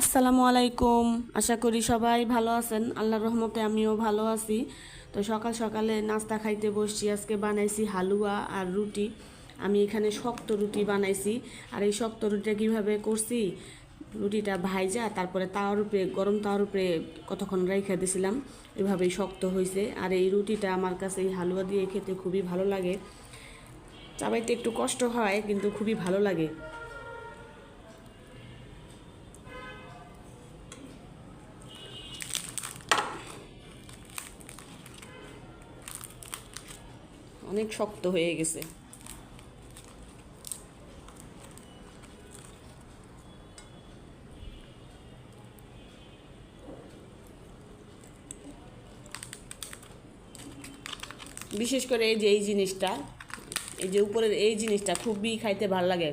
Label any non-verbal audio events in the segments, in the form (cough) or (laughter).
আসসালামু আলাইকুম। আশা করি সবাই ভালো আছেন। আল্লাহর রহমতে আমিও ভালো আছি। তো সকাল সকালে নাস্তা খাইতে বসছি। আজকে বানাইছি হালুয়া আর রুটি। আমি এখানে শক্ত রুটি বানাইছি। আর এই শক্ত রুটিটা কীভাবে করছি? রুটিটা ভাইজা, তারপরে তাওয়ার উপরে, গরম তাওয়ার উপরে কতক্ষণ রেখে দিয়েছিলাম এভাবেই শক্ত হয়েছে আর এই রুটিটা আমার কাছে এই হালুয়া দিয়ে খেতে খুবই ভালো লাগে। চাবাইতে একটু কষ্ট হয়, কিন্তু খুবই ভালো লাগে। অনেক শক্ত হয়ে গেছে। বিশেষ করে এই যে এই জিনিসটা, এই যে উপরের এই জিনিসটা খুবই খাইতে ভালো লাগে।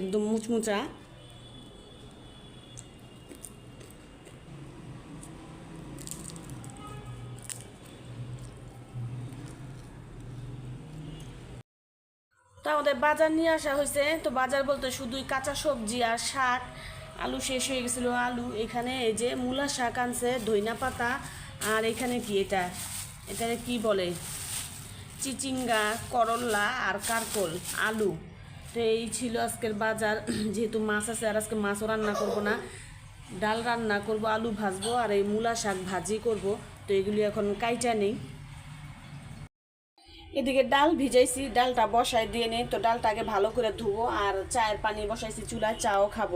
একদম মুচমুচা। তো আমাদের বাজার নিয়ে আসা হয়েছে। তো বাজার বলতে শুধুই কাঁচা সবজি আর শাক। আলু শেষ হয়ে গেছিল। আলু এখানে এই যে মূলা শাক আনছে, ধইনা পাতা আর এখানে কি এটা? এটাকে কি বলে? চিচিঙ্গা করল্লা আর কারকল, আলু। তো এই ছিল আজকের বাজার। (clears throat) যেহেতু মাছ আছে আর আজকে মাছও রান্না করব না, ডাল রান্না করব, আলু ভাজবো আর এই মূলা শাক ভাজি করব। তো এগুলি এখন কাইটা নেই। এদিকে ডাল ভিজাইছি, ডালটা বসাই দিয়ে নিই, তো ডালটা আগে ভালো করে ধুবো আর চায়ের পানি বসাইছি চুলায়, চাও খাব।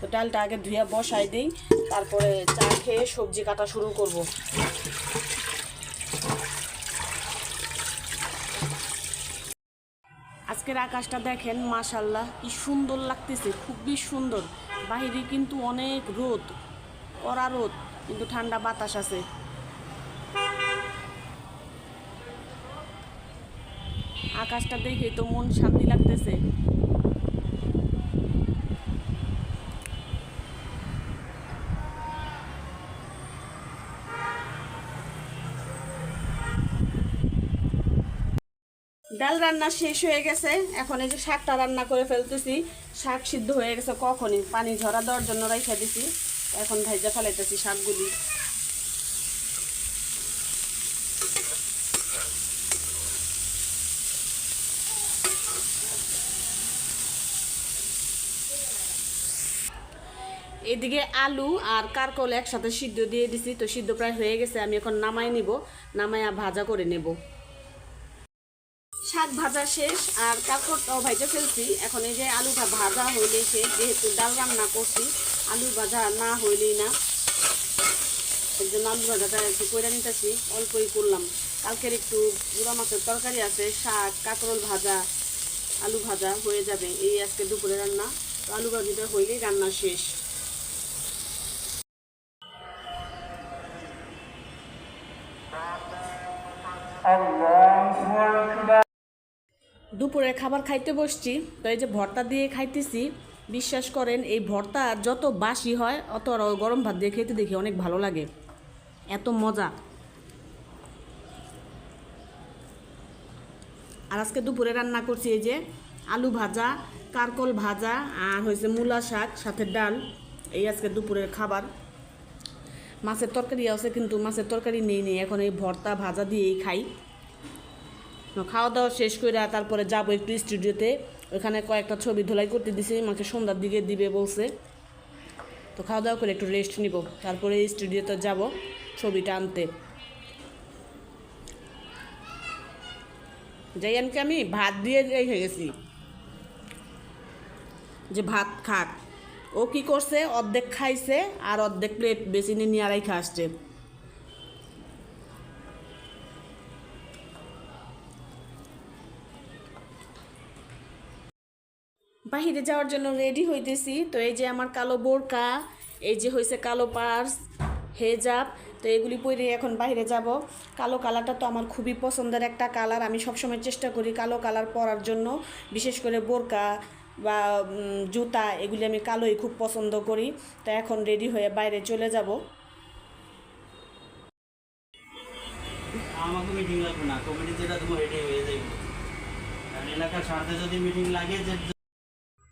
তো ডালটা আগে ধুয়ে বসাই দিই, তারপরে চা খেয়ে সবজি কাটা শুরু করব। আজকের আকাশটা দেখেন, মাশাল্লাহ, কি সুন্দর লাগতেছে, খুবই সুন্দর। বাহিরে কিন্তু অনেক রোদ, কড়া রোদ, কিন্তু ঠান্ডা বাতাস আছে। আকাশটা দেখে তো মন শান্তি লাগতেছে। ডাল রান্না শেষ হয়ে গেছে। এখন এই যে শাকটা রান্না করে ফেলতেছি। শাক সিদ্ধ হয়ে গেছে কখনই। পানি ঝরা দেওয়ার জন্য রেখে দিছি। এখন ভাইজা ফেলাইতেছি শাকগুলি। এদিকে আলু আর কারকল একসাথে সিদ্ধ দিয়ে দিছি, তো সিদ্ধ প্রায় হয়ে গেছে, আমি এখন নামাই নিব, নামাইয়া ভাজা করে নেব। শাক ভাজা শেষ, আর কারকলটাও ভাজা ফেলছি। এখন এই যে আলুটা ভাজা হইলে শেষ যেহেতু ডাল রান্না করছি, আলু ভাজা না হইলেই না। এই জন্য আলু ভাজাটা একটু করে নিতেছি, অল্পই করলাম। কালকের একটু গুঁড়া মাছের তরকারি আছে, শাক, কাঁকরোল ভাজা, আলু ভাজা হয়ে যাবে। এই আজকে দুপুরে রান্না, তো আলু ভাজিটা হইলেই রান্না শেষ। দুপুরে খাবার খাইতে বসছি, তো এই যে ভর্তা দিয়ে খাইতেছি, বিশ্বাস করেন এই ভর্তা যত বাসি হয়, অত আর গরম ভাত দিয়ে খেতে দেখি অনেক ভালো লাগে। এত মজা। আর আজকে দুপুরে রান্না করছি এই যে আলু ভাজা, কারকল ভাজা আর হয়েছে মূলা শাক, সাথে ডাল। এই আজকে দুপুরের খাবার। মাছের তরকারি আছে, কিন্তু মাছের তরকারি নেই নেই। এখন এই ভর্তা ভাজা দিয়েই খাই। খাওয়া দাওয়া শেষ করে তারপরে যাব একটু স্টুডিওতে। ওখানে কয়েকটা ছবি ধোলাই করতে দিছি, মাকে সন্ধ্যার দিকে দিবে বলছে। তো খাওয়া দাওয়া করে একটু রেস্ট নিব। তারপরে স্টুডিওতে যাব ছবিটা আনতে। যাইয়ানকে আমি, ভাত দিয়ে রেখে গেছি। যে ভাত খাক। ও কি করছে? অর্ধেক খাইছে আর অর্ধেক প্লেট বেশি নিয়ে আড়াই খা আসছে। বাহিরে যাওয়ার জন্য রেডি হইতেছি। তো এই যে আমার কালো বোরকা, এই যে হয়েছে কালো পার্স, হেজাব, তো এগুলি পরে এখন বাইরে যাব। কালো কালারটা তো আমার খুবই পছন্দের একটা কালার। আমি সবসময় চেষ্টা করি কালো কালার পরার জন্য, বিশেষ করে বোরকা বা জুতা এগুলি আমি কালোই খুব পছন্দ করি। তো এখন রেডি হয়ে বাইরে চলে যাব। আমাকে মিটিং লাগবে না। কমিটি যেটা তোমার রেডি হয়ে যাবে। এলাকার স্বার্থে যদি মিটিং লাগে যে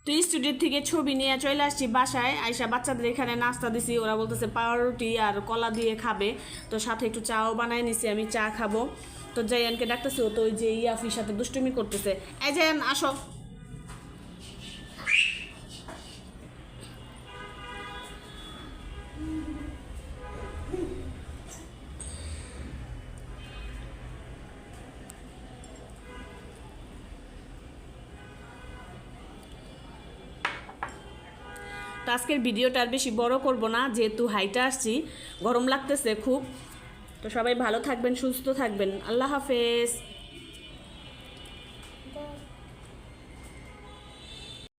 তো স্টুডিও থেকে ছবি নিয়ে চলে আসছি বাসায়। আইসা বাচ্চাদের এখানে নাস্তা দিছি। ওরা বলতেছে পাউরুটি আর কলা দিয়ে খাবে। তো সাথে একটু চাও বানাই নিছি আমি চা খাব। তো জায়ানকে ডাকতেছে ও তো ওই যে ইয়াফির সাথে দুষ্টুমি করতেছে। এই জায়ান আসো। তো আজকের ভিডিওটা আর বেশি বড় করব না, যেহেতু হাইটা আসছি, গরম লাগতেছে খুব। তো সবাই ভালো থাকবেন, সুস্থ থাকবেন। আল্লাহ হাফেজ।